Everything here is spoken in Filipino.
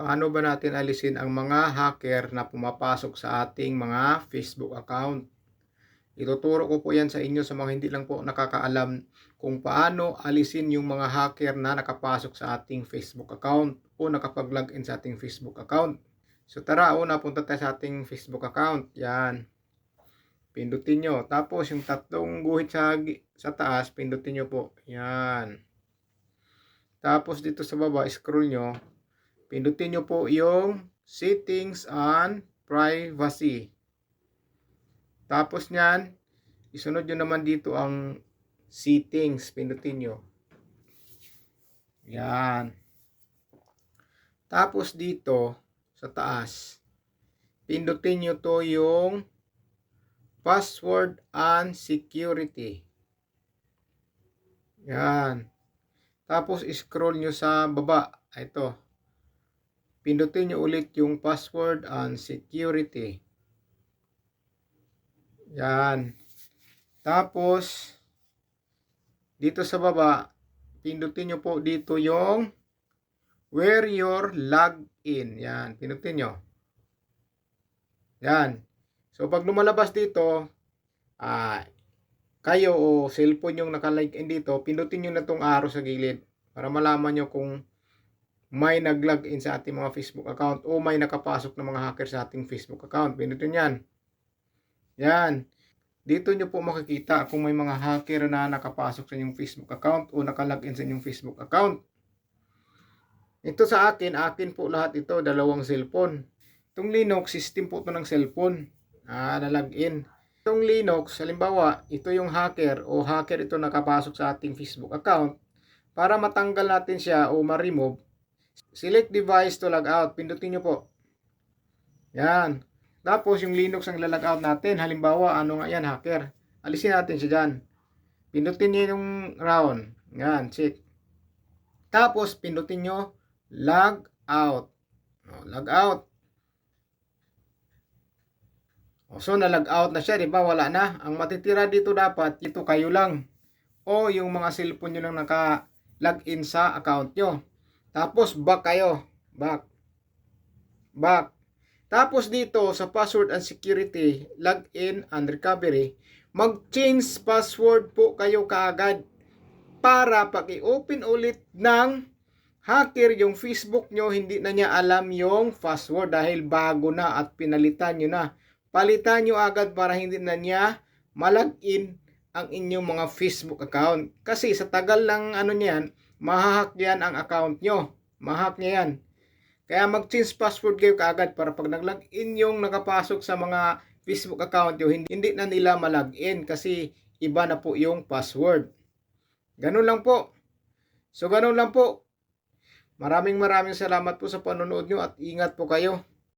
paano ba natin alisin ang mga hacker na pumapasok sa ating mga Facebook account? Ituturo ko po yan sa inyo sa mga hindi lang po nakakaalam kung paano alisin yung mga hacker na nakapasok sa ating Facebook account o nakapag-login sa ating Facebook account. So tara, una punta tayo sa ating Facebook account. Yan. Pindutin nyo. Tapos yung tatlong guhit sa, sa taas, pindutin nyo po. Yan. Tapos dito sa baba, scroll nyo. Pindutin nyo po yung settings and privacy. Tapos nyan, isunod nyo naman dito ang settings. Pindutin nyo. Yan. Tapos dito, sa taas, pindutin nyo to yung password and security. Yan. Tapos scroll nyo sa baba. Ito. Pindutin nyo ulit yung password and security. Yan. Tapos, dito sa baba, pindutin nyo po dito yung where your login. Yan. Pindutin nyo. Yan. So, pag lumalabas dito, ah, kayo o cellphone yung nakalike in dito, pindutin nyo na tong arrow sa gilid para malaman nyo kung may nag-login sa ating mga Facebook account o may nakapasok na mga hacker sa ating Facebook account. Pindutin yan. Yan. Dito nyo po makikita kung may mga hacker na nakapasok sa inyong Facebook account o nakalogin sa inyong Facebook account. Ito sa akin, akin po lahat ito, dalawang cellphone. Itong Linux, system po ito ng cellphone. Ah, na-login. Itong Linux, halimbawa, ito yung hacker o hacker ito nakapasok sa ating Facebook account. Para matanggal natin siya o ma-remove, select device to log out. Pindutin nyo po. Yan. Tapos yung Linux ang lalog out natin. Halimbawa, ano nga yan, hacker. Alisin natin siya dyan. Pindutin nyo yung round. Yan, check. Tapos, pindutin nyo log out. O, log out. O, so, na-log out na siya, di ba? Wala na. Ang matitira dito dapat, ito kayo lang. O yung mga cellphone nyo lang naka-login sa account nyo. Tapos, back kayo. Back. Back. Tapos dito sa password and security, login and recovery, mag-change password po kayo kaagad para pag i-open ulit ng hacker yung Facebook nyo, hindi na niya alam yung password dahil bago na at pinalitan nyo na. Palitan nyo agad para hindi na niya malagin ang inyong mga Facebook account. Kasi sa tagal ng ano niyan, mahahack yan ang account nyo. Mahack niya yan. Kaya mag-change password kayo kaagad para pag nag-login yung nakapasok sa mga Facebook account nyo, hindi, hindi na nila malagin kasi iba na po yung password. Ganun lang po. So ganun lang po. Maraming maraming salamat po sa panonood nyo at ingat po kayo.